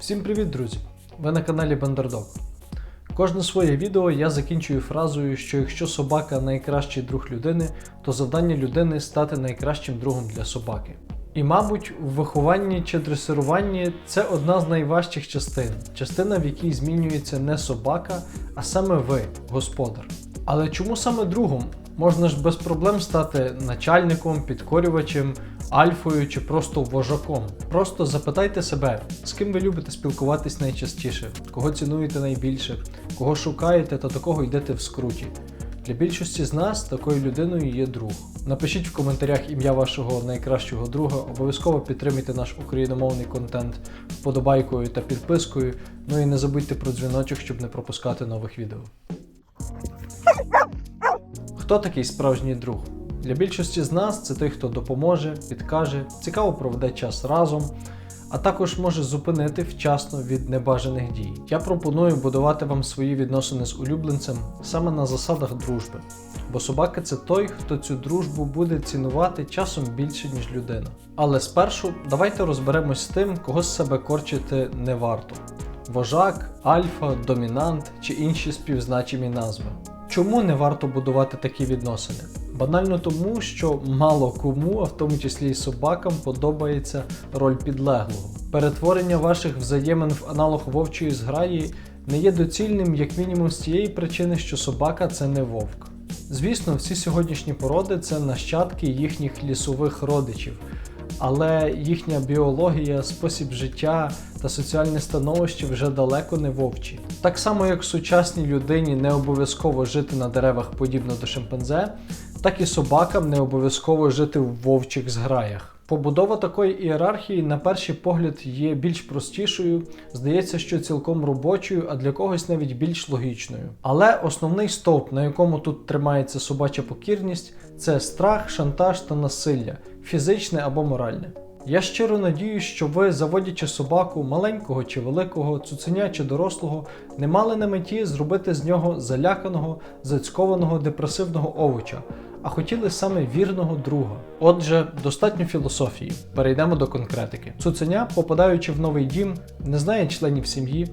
Всім привіт, друзі! Ви на каналі Бандердог. Кожне своє відео я закінчую фразою, що якщо собака найкращий друг людини, то завдання людини стати найкращим другом для собаки. І, мабуть, в вихованні чи дресируванні це одна з найважчих частин, частина, в якій змінюється не собака, а саме ви, господар. Але чому саме другом? Можна ж без проблем стати начальником, підкорювачем, альфою чи просто вожаком. Просто запитайте себе, з ким ви любите спілкуватись найчастіше, кого цінуєте найбільше, кого шукаєте та до кого йдете в скруті. Для більшості з нас такою людиною є друг. Напишіть в коментарях ім'я вашого найкращого друга, обов'язково підтримуйте наш україномовний контент вподобайкою та підпискою. Ну і не забудьте про дзвіночок, щоб не пропускати нових відео. Хто такий справжній друг? Для більшості з нас це той, хто допоможе, підкаже, цікаво проведе час разом, а також може зупинити вчасно від небажаних дій. Я пропоную будувати вам свої відносини з улюбленцем саме на засадах дружби. Бо собака це той, хто цю дружбу буде цінувати часом більше, ніж людина. Але спершу давайте розберемось з тим, кого з себе корчити не варто: вожак, альфа, домінант чи інші співзначимі назви. Чому не варто будувати такі відносини? Банально тому, що мало кому, а в тому числі і собакам, подобається роль підлеглого. Перетворення ваших взаємин в аналог вовчої зграї не є доцільним, як мінімум, з тієї причини, що собака це не вовк. Звісно, всі сьогоднішні породи це нащадки їхніх лісових родичів, але їхня біологія, спосіб життя та соціальне становище вже далеко не вовчі. Так само, як сучасній людині не обов'язково жити на деревах подібно до шимпанзе, так і собакам не обов'язково жити в вовчих зграях. Побудова такої ієрархії, на перший погляд, є більш простішою, здається, що цілком робочою, а для когось навіть більш логічною. Але основний стовп, на якому тут тримається собача покірність, це страх, шантаж та насилля, фізичне або моральне. Я щиро надію, що ви, заводячи собаку маленького чи великого, цуценя чи дорослого, не мали на меті зробити з нього заляканого, зацькованого депресивного овоча, а хотіли саме вірного друга. Отже, достатньо філософії. Перейдемо до конкретики. Цуценя, попадаючи в новий дім, не знає членів сім'ї,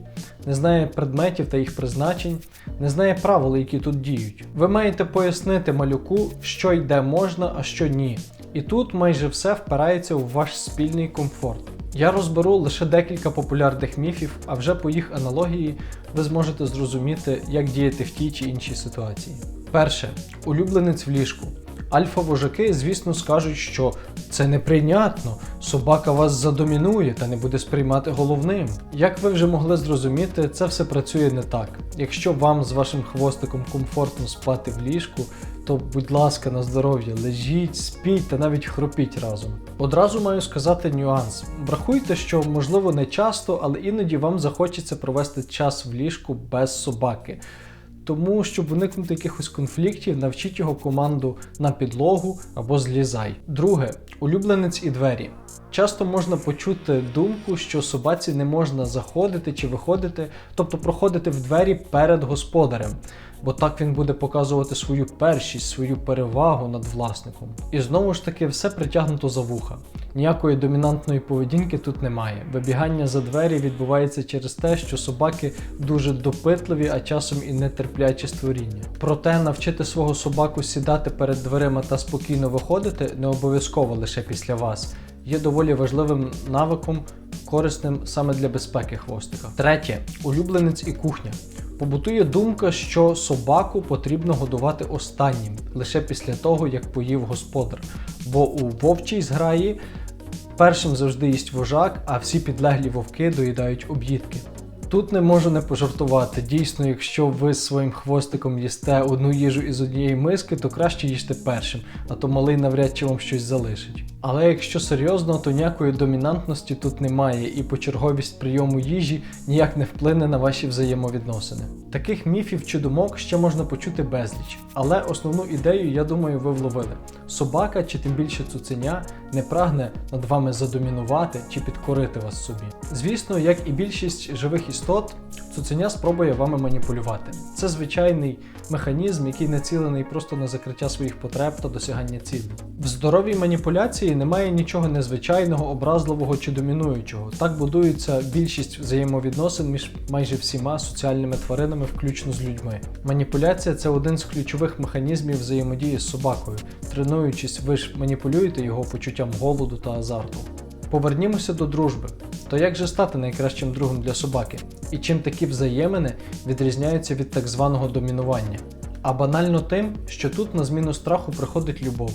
не знає предметів та їх призначень, не знає правил, які тут діють. Ви маєте пояснити малюку, що йде можна, а що ні. І тут майже все впирається у ваш спільний комфорт. Я розберу лише декілька популярних міфів, а вже по їх аналогії ви зможете зрозуміти, як діяти в тій чи іншій ситуації. Перше, улюбленець в ліжку. Альфа-вожаки, звісно, скажуть, що це неприйнятно, собака вас задомінує та не буде сприймати головним. Як ви вже могли зрозуміти, це все працює не так. Якщо вам з вашим хвостиком комфортно спати в ліжку, то, будь ласка, на здоров'я, лежіть, спіть та навіть хропіть разом. Одразу маю сказати нюанс. Врахуйте, що можливо не часто, але іноді вам захочеться провести час в ліжку без собаки. Тому, щоб уникнути якихось конфліктів, навчіть його команду на підлогу або злізай. Друге, улюбленець і двері. Часто можна почути думку, що собаці не можна заходити чи виходити, тобто проходити в двері перед господарем, бо так він буде показувати свою першість, свою перевагу над власником. І знову ж таки, все притягнуто за вуха. Ніякої домінантної поведінки тут немає. Вибігання за двері відбувається через те, що собаки дуже допитливі, а часом і нетерплячі створіння. Проте навчити свого собаку сідати перед дверима та спокійно виходити не обов'язково лише після вас. Є доволі важливим навиком, корисним саме для безпеки хвостика. Третє улюбленець і кухня. Побутує думка, що собаку потрібно годувати останнім, лише після того, як поїв господар. Бо у вовчій зграї першим завжди їсть вожак, а всі підлеглі вовки доїдають об'їдки. Тут не можу не пожартувати. Дійсно, якщо ви своїм хвостиком їсте одну їжу із однієї миски, то краще їжте першим, а то малий навряд чи вам щось залишить. Але якщо серйозно, то ніякої домінантності тут немає, і почерговість прийому їжі ніяк не вплине на ваші взаємовідносини. Таких міфів чи думок ще можна почути безліч, але основну ідею, я думаю, ви вловили. Собака чи тим більше цуценя не прагне над вами задомінувати чи підкорити вас собі. Звісно, як і більшість живих істот, цуценя спробує вами маніпулювати. Це звичайний механізм, який націлений просто на закриття своїх потреб та досягання цілей. В здоровій маніпуляції немає нічого незвичайного, образливого чи домінуючого. Так будується більшість взаємовідносин між майже всіма соціальними тваринами, включно з людьми. Маніпуляція це один з ключових механізмів взаємодії з собакою. Тренуючись, ви ж маніпулюєте його почуттям голоду та азарту. Повернімося до дружби. То як же стати найкращим другом для собаки? І чим такі взаємини відрізняються від так званого домінування? А банально тим, що тут на зміну страху приходить любов.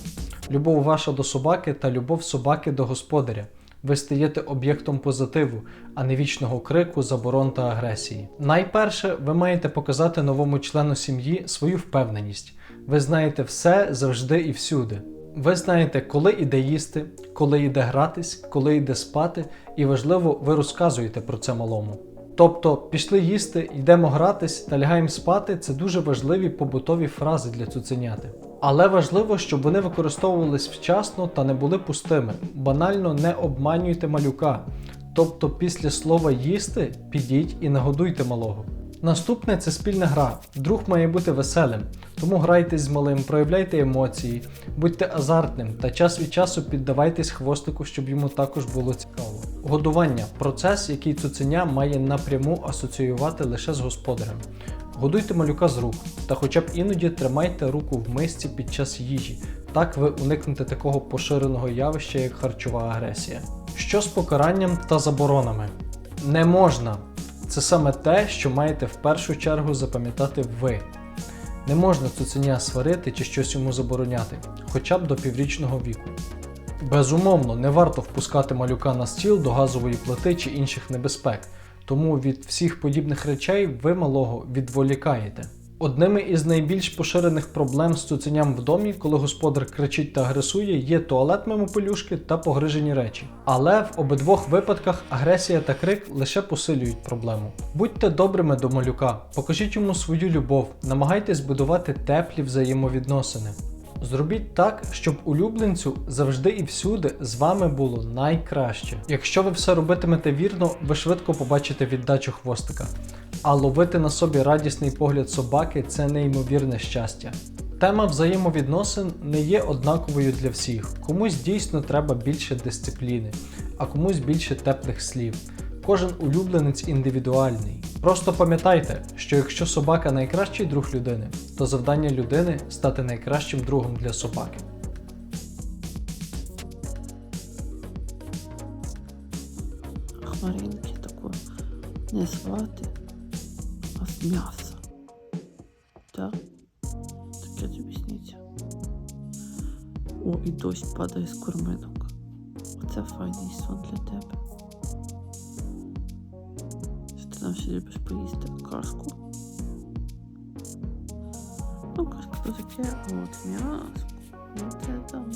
Любов ваша до собаки та любов собаки до господаря. Ви стаєте об'єктом позитиву, а не вічного крику, заборон та агресії. Найперше, ви маєте показати новому члену сім'ї свою впевненість. Ви знаєте все завжди і всюди. Ви знаєте, коли іде їсти, коли йде гратись, коли йде спати, і важливо, ви розказуєте про це малому. Тобто, пішли їсти, йдемо гратись та лягаємо спати це дуже важливі побутові фрази для цуценяти. Але важливо, щоб вони використовувались вчасно та не були пустими. Банально не обманюйте малюка. Тобто, після слова їсти підіть і нагодуйте малого. Наступне це спільна гра. Друг має бути веселим, тому грайтесь з малим, проявляйте емоції, будьте азартним та час від часу піддавайтесь хвостику, щоб йому також було цікаво. Годування процес, який цуценя має напряму асоціювати лише з господарем. Годуйте малюка з рук, та хоча б іноді тримайте руку в мисці під час їжі. Так ви уникнете такого поширеного явища, як харчова агресія. Що з покаранням та заборонами? Не можна. Це саме те, що маєте в першу чергу запам'ятати ви. Не можна цуценя сварити чи щось йому забороняти, хоча б до піврічного віку. Безумовно, не варто впускати малюка на стіл до газової плити чи інших небезпек, тому від всіх подібних речей ви малого відволікаєте. Одними із найбільш поширених проблем з цуценям в домі, коли господар кричить та агресує, є туалет мимо пелюшки та погрижені речі. Але в обидвох випадках агресія та крик лише посилюють проблему. Будьте добрими до малюка, покажіть йому свою любов, намагайтесь будувати теплі взаємовідносини. Зробіть так, щоб улюбленцю завжди і всюди з вами було найкраще. Якщо ви все робитимете вірно, ви швидко побачите віддачу хвостика. А ловити на собі радісний погляд собаки це неймовірне щастя. Тема взаємовідносин не є однаковою для всіх. Комусь дійсно треба більше дисципліни, а комусь більше теплих слів. Кожен улюбленець індивідуальний. Просто пам'ятайте, що якщо собака найкращий друг людини, то завдання людини стати найкращим другом для собаки. Хмаринки такої не звати, а з м'яса. Так? Таке тобі сніться. О, і дощ падає з корминок. Оце файний сон для тебе. Що ти нам ще любиш поїсти кашку? Ну, кашка то таке, а от м'ясо. Оце там.